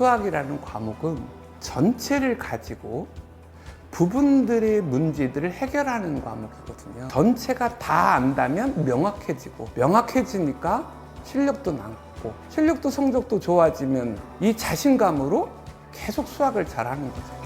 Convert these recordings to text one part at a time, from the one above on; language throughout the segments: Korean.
수학이라는 과목은 전체를 가지고 부분들의 문제들을 해결하는 과목이거든요. 전체가 다 안다면 명확해지고 명확해지니까 실력도 남고 실력도 성적도 좋아지면 이 자신감으로 계속 수학을 잘하는 거죠.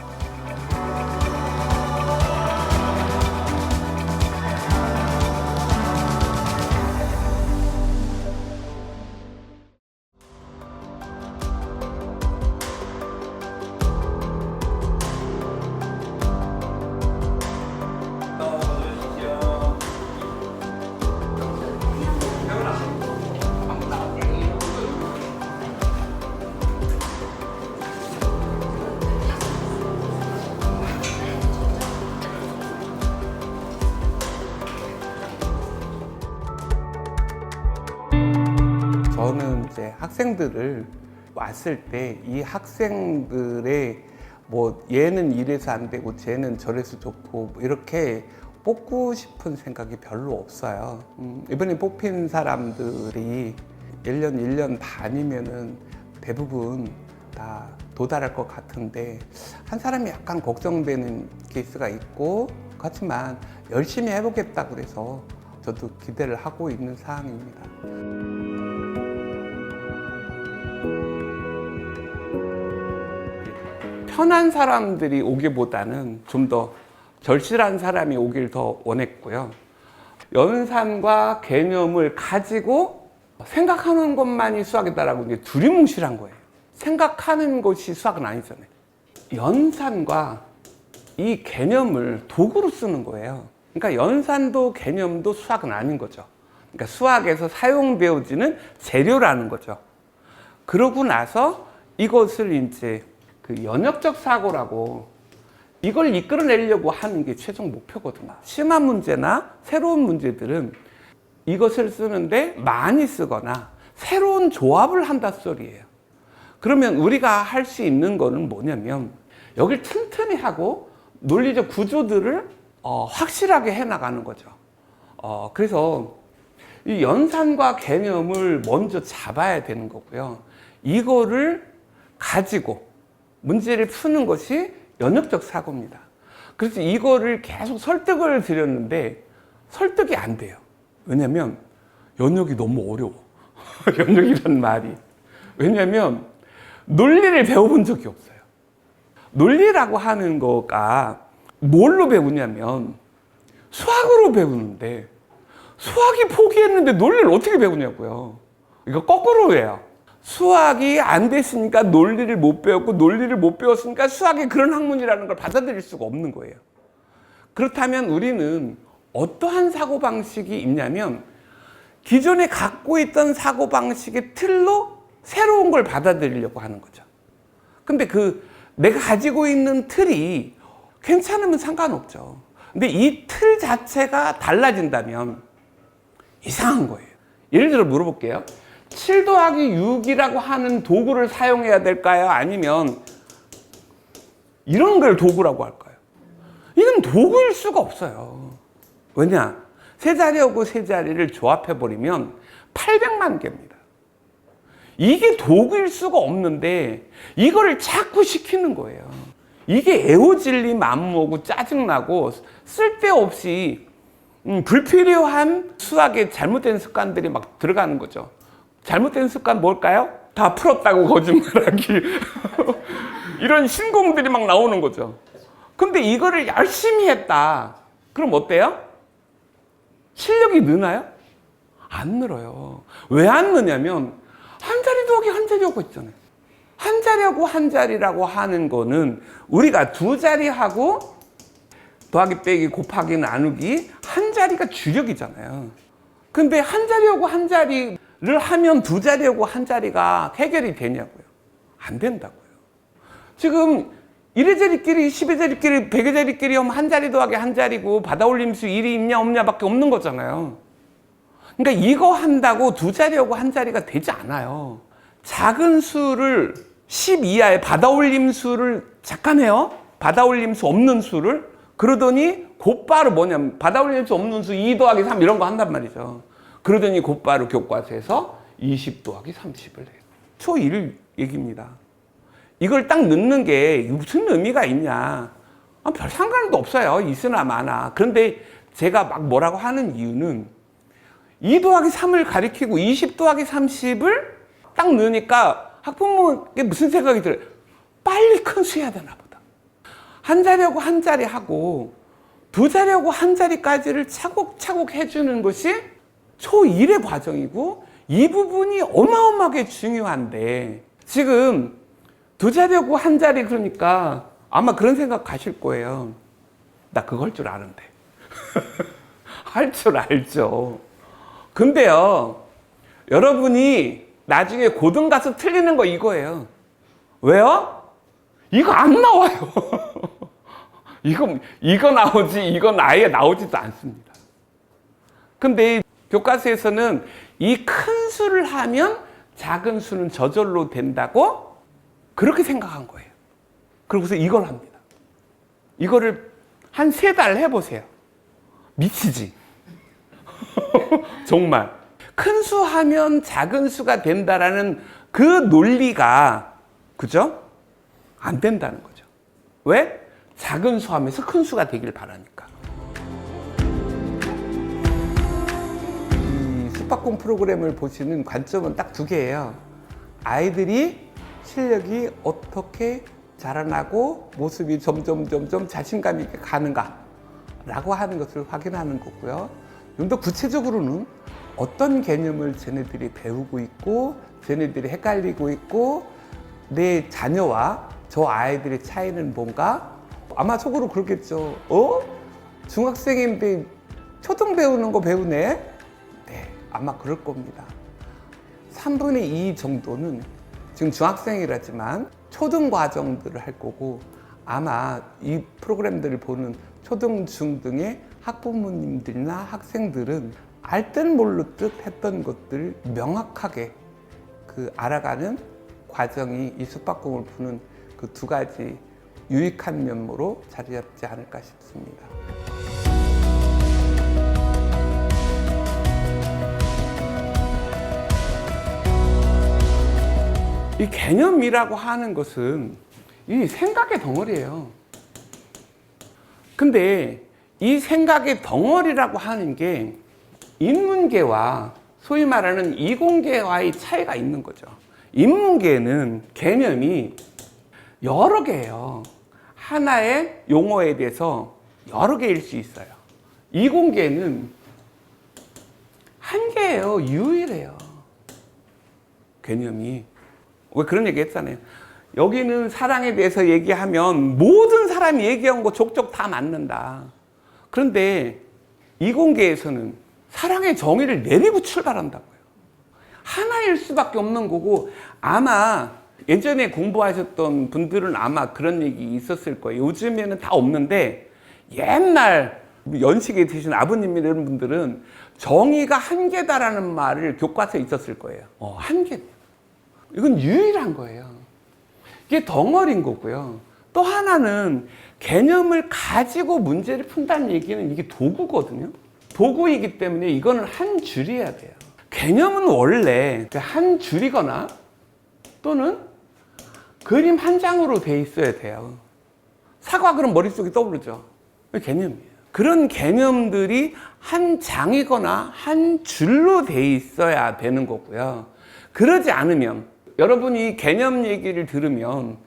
학생들을 왔을 때 이 학생들의 뭐 얘는 이래서 안 되고 쟤는 저래서 좋고 뭐 이렇게 뽑고 싶은 생각이 별로 없어요. 음, 이번에 뽑힌 사람들이 1년, 1년 반이면은 대부분 다 도달할 것 같은데 한 사람이 약간 걱정되는 케이스가 있고 그렇지만 열심히 해보겠다 그래서 저도 기대를 하고 있는 사항입니다. 편한 사람들이 오기보다는 좀 더 절실한 사람이 오길 더 원했고요. 연산과 개념을 가지고 생각하는 것만이 수학이다라고 두리뭉실한 거예요. 생각하는 것이 수학은 아니잖아요. 연산과 이 개념을 도구로 쓰는 거예요. 그러니까 연산도 개념도 수학은 아닌 거죠. 그러니까 수학에서 사용되어지는 재료라는 거죠. 그러고 나서 이것을 이제 그 연역적 사고라고 이걸 이끌어내려고 하는 게 최종 목표거든요. 심한 문제나 새로운 문제들은 이것을 쓰는데 많이 쓰거나 새로운 조합을 한다 소리예요. 그러면 우리가 할 수 있는 거는 뭐냐면 여길 튼튼히 하고 논리적 구조들을 어, 확실하게 해 나가는 거죠. 어, 그래서 이 연산과 개념을 먼저 잡아야 되는 거고요. 이거를 가지고 문제를 푸는 것이 연역적 사고입니다. 그래서 이거를 계속 설득을 드렸는데 설득이 안 돼요. 왜냐면 연역이 너무 어려워. 연역이란 말이. 왜냐면 논리를 배워본 적이 없어요. 논리라고 하는 거가 뭘로 배우냐면 수학으로 배우는데 수학이 포기했는데 논리를 어떻게 배우냐고요. 이거 거꾸로 해요. 수학이 안 됐으니까 논리를 못 배웠고 논리를 못 배웠으니까 수학이 그런 학문이라는 걸 받아들일 수가 없는 거예요. 그렇다면 우리는 어떠한 사고방식이 있냐면 기존에 갖고 있던 사고방식의 틀로 새로운 걸 받아들이려고 하는 거죠. 근데 그 내가 가지고 있는 틀이 괜찮으면 상관없죠. 근데 이 틀 자체가 달라진다면 이상한 거예요. 예를 들어 물어볼게요. 7 더하기 6이라고 하는 도구를 사용해야 될까요? 아니면 이런 걸 도구라고 할까요? 이건 도구일 수가 없어요. 왜냐? 세 자리하고 세 자리를 조합해버리면 800만 개입니다. 이게 도구일 수가 없는데 이거를 자꾸 시키는 거예요. 이게 애호질리 맘모고 짜증나고 쓸데없이 음, 불필요한 수학에 잘못된 습관들이 막 들어가는 거죠. 잘못된 습관 뭘까요? 다 풀었다고 거짓말하기. 이런 신공들이 막 나오는 거죠. 근데 이거를 열심히 했다. 그럼 어때요? 실력이 느나요? 안 늘어요. 왜 안 느냐면 한 자리 더하기 한 자리 하고 있잖아요. 한 자리하고 한 자리라고 하는 거는 우리가 두 자리하고 더하기 빼기 곱하기 나누기 한 자리가 주력이잖아요. 근데 한 자리하고 한 자리 를 하면 두 자리하고 한 자리가 해결이 되냐고요. 안 된다고요. 지금 1의 자리끼리, 10의 자리끼리, 100의 자리끼리 하면 한 자리 더하기 한 자리고 바다올림 수 1이 있냐 없냐 밖에 없는 거잖아요. 그러니까 이거 한다고 두 자리하고 한 자리가 되지 않아요. 작은 수를 10 이하의 바다올림 수를 잠깐 해요. 바다올림 수 없는 수를 그러더니 곧바로 뭐냐면 바다올림 수 없는 수 2 더하기 3 이런 거 한단 말이죠. 그러더니 곧바로 교과서에서 20 더하기 30을 해요. 초1 얘기입니다. 이걸 딱 넣는 게 무슨 의미가 있냐? 아, 별 상관도 없어요. 있으나 마나. 그런데 제가 막 뭐라고 하는 이유는 2 더하기 3을 가리키고 20 더하기 30을 딱 넣으니까 학부모에게 무슨 생각이 들어요? 빨리 큰 수 해야 되나 보다. 한 자리하고 한 자리 하고 두 자리하고 한 자리까지를 차곡차곡 해주는 것이 초1의 과정이고 이 부분이 어마어마하게 중요한데 지금 두 자리하고 한 자리 그러니까 아마 그런 생각 가실 거예요. 나할줄 아는데. 할 줄 알죠. 근데요, 여러분이 나중에 고등 가서 틀리는 거 이거예요. 왜요? 이거 안 나와요. 이거, 이거 나오지, 이건 아예 나오지도 않습니다. 근데 교과서에서는 이 큰 수를 하면 작은 수는 저절로 된다고 그렇게 생각한 거예요. 그러고서 이걸 합니다. 이거를 한 세 달 해보세요. 미치지? 정말. 큰 수 하면 작은 수가 된다라는 그 논리가, 그죠? 안 된다는 거죠. 왜? 작은 수 하면서 큰 수가 되길 바라니까. 이 숙박공 프로그램을 보시는 관점은 딱 두 개예요. 아이들이 실력이 어떻게 자라나고 모습이 점점 점점 자신감 있게 가는가 라고 하는 것을 확인하는 거고요. 좀 더 구체적으로는 어떤 개념을 쟤네들이 배우고 있고 쟤네들이 헷갈리고 있고 내 자녀와 저 아이들의 차이는 뭔가 아마 속으로 그렇겠죠. 어? 중학생인데 초등 배우는 거 배우네? 네, 아마 그럴 겁니다. 3분의 2 정도는 지금 중학생이라지만 초등 과정들을 할 거고 아마 이 프로그램들을 보는 초등, 중 등의 학부모님들이나 학생들은 알듯 모를 듯 했던 것들을 명확하게 그 알아가는 과정이 이 숙박공을 푸는 그 두 가지 유익한 면모로 자리 잡지 않을까 싶습니다. 이 개념이라고 하는 것은 이 생각의 덩어리예요. 근데 이 생각의 덩어리라고 하는 게 인문계와 소위 말하는 이공계와의 차이가 있는 거죠. 인문계는 개념이 여러 개예요. 하나의 용어에 대해서 여러 개일 수 있어요. 이공계는 한 개예요. 유일해요. 개념이. 왜 그런 얘기 했잖아요. 여기는 사랑에 대해서 얘기하면 모든 사람이 얘기한 거 족족 다 맞는다. 그런데 이공계에서는 사랑의 정의를 내리고 출발한다고요. 하나일 수밖에 없는 거고 아마 예전에 공부하셨던 분들은 아마 그런 얘기 있었을 거예요. 요즘에는 다 없는데 옛날 연식에 드신 아버님 이런 분들은 정의가 한 개다라는 말을 교과서에 있었을 거예요. 어, 한 개. 이건 유일한 거예요. 이게 덩어리인 거고요. 또 하나는 개념을 가지고 문제를 푼다는 얘기는 이게 도구거든요. 도구이기 때문에 이거는 한 줄이어야 돼요. 개념은 원래 한 줄이거나 또는 그림 한 장으로 돼 있어야 돼요. 사과 그럼 머릿속에 떠오르죠. 개념이에요. 그런 개념들이 한 장이거나 한 줄로 돼 있어야 되는 거고요. 그러지 않으면 여러분이 개념 얘기를 들으면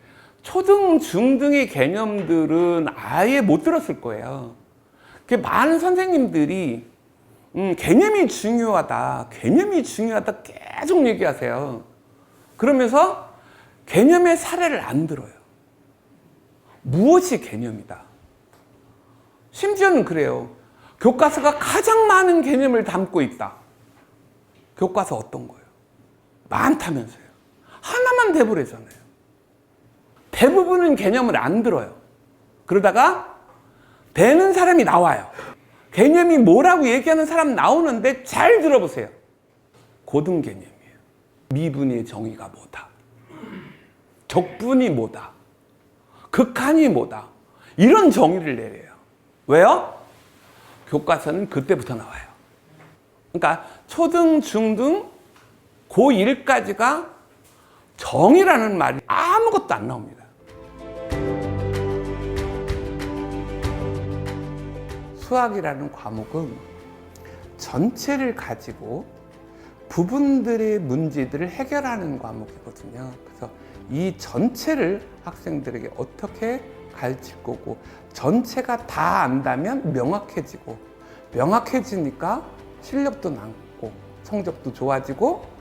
초등, 중등의 개념들은 아예 못 들었을 거예요. 많은 선생님들이 음, 개념이 중요하다, 개념이 중요하다 계속 얘기하세요. 그러면서 개념의 사례를 안 들어요. 무엇이 개념이다? 심지어는 그래요. 교과서가 가장 많은 개념을 담고 있다. 교과서 어떤 거예요? 많다면서요. 하나만 대보래잖아요. 대부분은 개념을 안 들어요. 그러다가 되는 사람이 나와요. 개념이 뭐라고 얘기하는 사람 나오는데 잘 들어보세요. 고등 개념이에요. 미분의 정의가 뭐다. 적분이 뭐다. 극한이 뭐다. 이런 정의를 내려요. 왜요? 교과서는 그때부터 나와요. 그러니까 초등, 중등, 고1까지가 정의라는 말이 아무것도 안 나옵니다. 수학이라는 과목은 전체를 가지고 부분들의 문제들을 해결하는 과목이거든요. 그래서 이 전체를 학생들에게 어떻게 가르칠 거고 전체가 다 안다면 명확해지고 명확해지니까 실력도 남고 성적도 좋아지고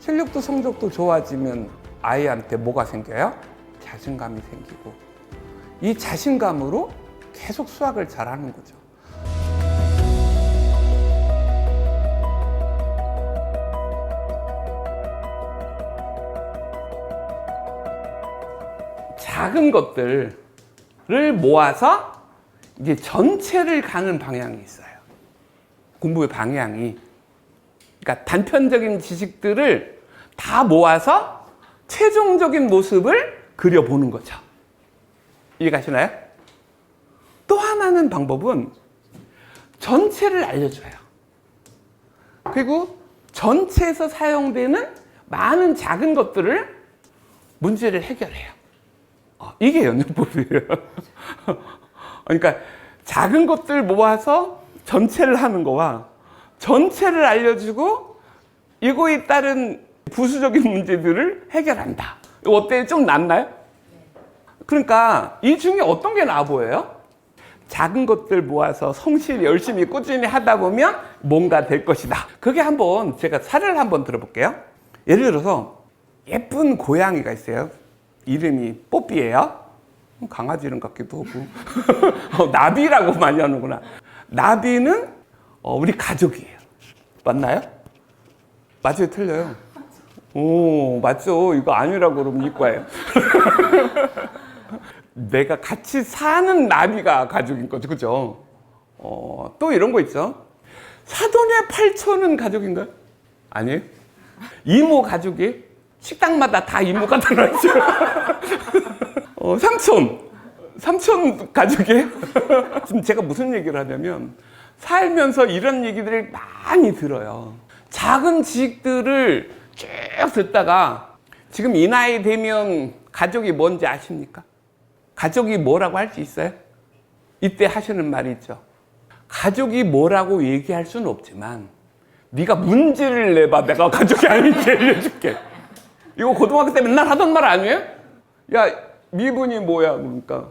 실력도 성적도 좋아지면 아이한테 뭐가 생겨요? 자신감이 생기고 이 자신감으로 계속 수학을 잘하는 거죠. 작은 것들을 모아서 이제 전체를 가는 방향이 있어요. 공부의 방향이. 그러니까 단편적인 지식들을 다 모아서 최종적인 모습을 그려보는 거죠. 이해가시나요? 또 하나는 방법은 전체를 알려줘요. 그리고 전체에서 사용되는 많은 작은 것들을 문제를 해결해요. 어, 이게 연영법이에요. 그러니까 작은 것들 모아서 전체를 하는 거와 전체를 알려주고 이거에 따른 부수적인 문제들을 해결한다. 어때요? 좀 낫나요? 그러니까 이 중에 어떤 게 나아 보여요? 작은 것들 모아서 성실 열심히 꾸준히 하다 보면 뭔가 될 것이다. 그게 한번 제가 사례를 한번 들어볼게요. 예를 들어서 예쁜 고양이가 있어요. 이름이 뽀삐예요. 강아지 이름 같기도 하고 어, 나비라고 많이 하는구나. 나비는 어, 우리 가족이에요. 맞나요? 맞아요, 틀려요. 오, 맞죠. 이거 아니라고 그러면 이과예요. 내가 같이 사는 나비가 가족인 거죠, 그죠? 어, 또 이런 거 있죠. 사돈의 팔촌은 가족인가요? 아니에요? 이모 가족이 식당마다 다 이모가 들어있죠. 어, 삼촌, 삼촌 가족이에요? 지금 제가 무슨 얘기를 하냐면 살면서 이런 얘기들을 많이 들어요. 작은 지식들을 쭉 듣다가 지금 이 나이 되면 가족이 뭔지 아십니까? 가족이 뭐라고 할 수 있어요? 이때 하시는 말이 있죠. 가족이 뭐라고 얘기할 수는 없지만 네가 문제를 내봐 내가 가족이 아닌지 알려줄게. 이거 고등학교 때 맨날 하던 말 아니에요? 야 미분이 뭐야 그러니까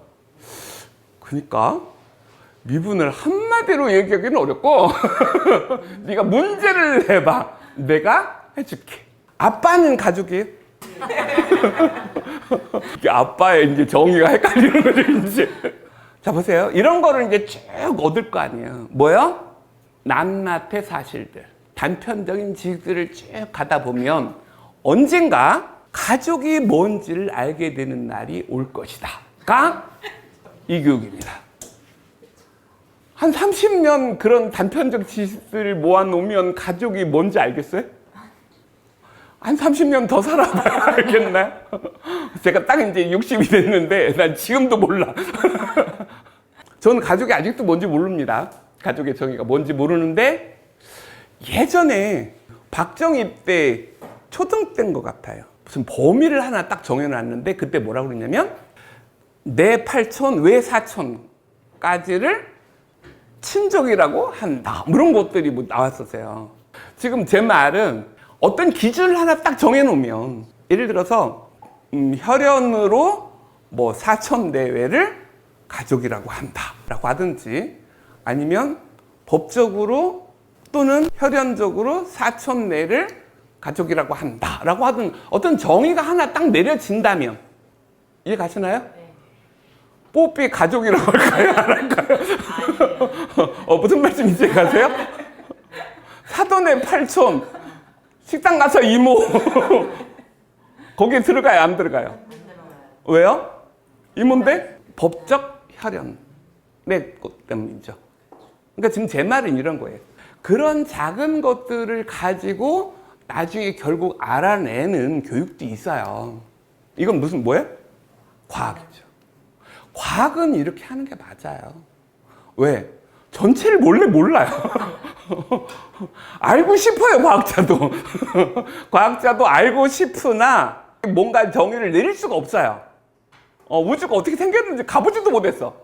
그러니까 미분을 한마디로 얘기하기는 어렵고 네가 문제를 내봐 내가 해줄게. 아빠는 가족이에요? 이게 아빠의 이제 정의가 헷갈리는 거죠, 이제. 자, 보세요. 이런 거를 이제 쭉 얻을 거 아니에요. 뭐요? 낱낱의 사실들. 단편적인 지식들을 쭉 가다 보면 언젠가 가족이 뭔지를 알게 되는 날이 올 것이다. 가 이 교육입니다. 한 30년 그런 단편적 지식들을 모아놓으면 가족이 뭔지 알겠어요? 한 30년 더 살아봐야 알겠나요? 제가 딱 이제 60이 됐는데 난 지금도 몰라. 저는 가족이 아직도 뭔지 모릅니다. 가족의 정의가 뭔지 모르는데 예전에 박정희 때 초등 때인 것 같아요. 무슨 범위를 하나 딱 정해놨는데 그때 뭐라고 그랬냐면 내 팔촌, 외 사촌까지를 친족이라고 한다. 뭐 이런 것들이 뭐 나왔었어요. 지금 제 말은 어떤 기준을 하나 딱 정해놓으면 예를 들어서 음, 혈연으로 뭐 사천 내외를 가족이라고 한다라고 하든지 아니면 법적으로 또는 혈연적으로 사천 내를 가족이라고 한다라고 하든 어떤 정의가 하나 딱 내려진다면 이해 가시나요? 뽀삐 가족이라고 할까요? 안 할까요? 어, 무슨 말씀인지 가세요? 사돈의 팔촌 식당 가서 이모 거기에 들어가요 안 들어가요? 왜요? 이모인데 법적 혈연 내것 때문이죠. 그러니까 지금 제 말은 이런 거예요. 그런 작은 것들을 가지고 나중에 결국 알아내는 교육도 있어요. 이건 무슨 뭐예요? 과학이죠. 과학은 이렇게 하는 게 맞아요. 왜? 전체를 몰래 몰라요. 알고 싶어요, 과학자도. 과학자도 알고 싶으나 뭔가 정의를 내릴 수가 없어요. 어, 우주가 어떻게 생겼는지 가보지도 못했어.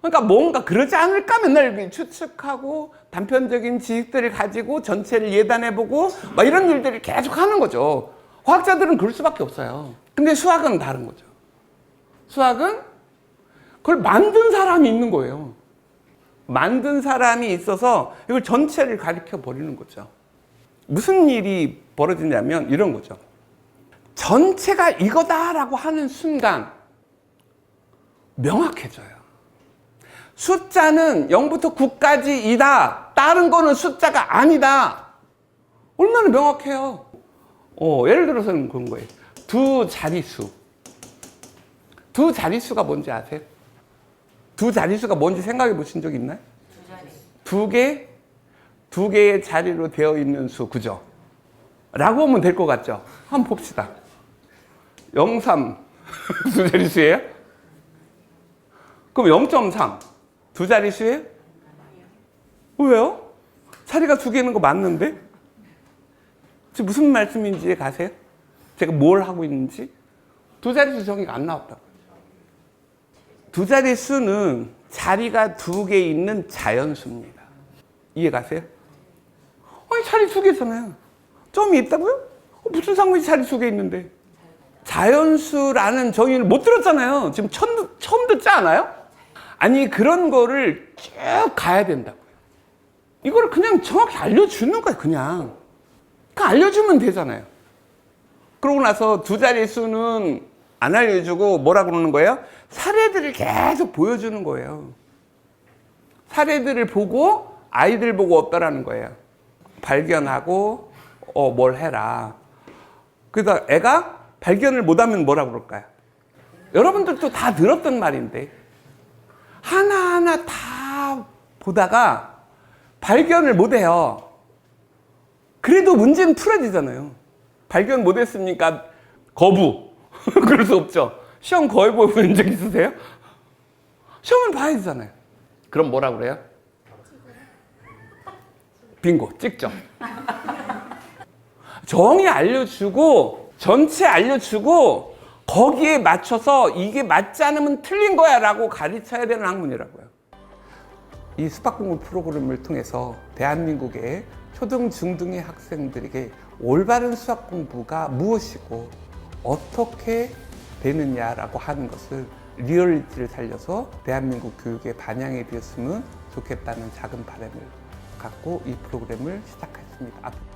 그러니까 뭔가 그러지 않을까 맨날 추측하고 단편적인 지식들을 가지고 전체를 예단해보고 막 이런 일들을 계속 하는 거죠. 과학자들은 그럴 수밖에 없어요. 근데 수학은 다른 거죠. 수학은 그걸 만든 사람이 있는 거예요. 만든 사람이 있어서 이걸 전체를 가리켜 버리는 거죠. 무슨 일이 벌어지냐면 이런 거죠. 전체가 이거다라고 하는 순간 명확해져요. 숫자는 0부터 9까지 이다. 다른 거는 숫자가 아니다. 얼마나 명확해요. 어, 예를 들어서는 그런 거예요. 두 자릿수. 두 자릿수가 뭔지 아세요? 두 자릿수가 뭔지 생각해 보신 적 있나요? 두 개, 두 개의 자리로 되어 있는 수, 그죠? 라고 하면 될 것 같죠? 한번 봅시다. 0, 3, 두 자릿수예요? 그럼 0.3, 두 자릿수예요? 왜요? 자리가 두 개 있는 거 맞는데? 무슨 말씀인지 가세요? 제가 뭘 하고 있는지? 두 자릿수 정의가 안 나왔다고요. 두 자릿수는 자리가 두 개 있는 자연수입니다. 이해 가세요? 아니, 자리 두 개잖아요. 점이 있다고요? 어, 무슨 상관이 자리 두 개 있는데? 자연수라는 정의를 못 들었잖아요. 지금 처음, 처음 듣지 않아요? 아니, 그런 거를 쭉 가야 된다고요. 이거를 그냥 정확히 알려주는 거예요, 그냥. 그냥 알려주면 되잖아요. 그러고 나서 두 자리 수는 안 알려주고 뭐라 그러는 거예요? 사례들을 계속 보여주는 거예요. 사례들을 보고 아이들 보고 어떠라는 거예요. 발견하고 어, 뭘 해라. 그러다 애가 발견을 못하면 뭐라 그럴까요? 여러분들도 다 들었던 말인데 하나하나 다 보다가 발견을 못해요. 그래도 문제는 풀어지잖아요. 발견 못했으니까 거부. 그럴 수 없죠. 시험 거의 보신 적 있으세요? 시험은 봐야 되잖아요. 그럼 뭐라 그래요? 빙고, 찍죠. 정의 알려주고, 전체 알려주고, 거기에 맞춰서 이게 맞지 않으면 틀린 거야 라고 가르쳐야 되는 학문이라고요. 이 수학 공부 프로그램을 통해서 대한민국의 초등, 중등의 학생들에게 올바른 수학 공부가 무엇이고 어떻게 되느냐라고 하는 것을 리얼리티를 살려서 대한민국 교육에 반영이 되었으면 좋겠다는 작은 바람을 갖고 이 프로그램을 시작했습니다. 앞-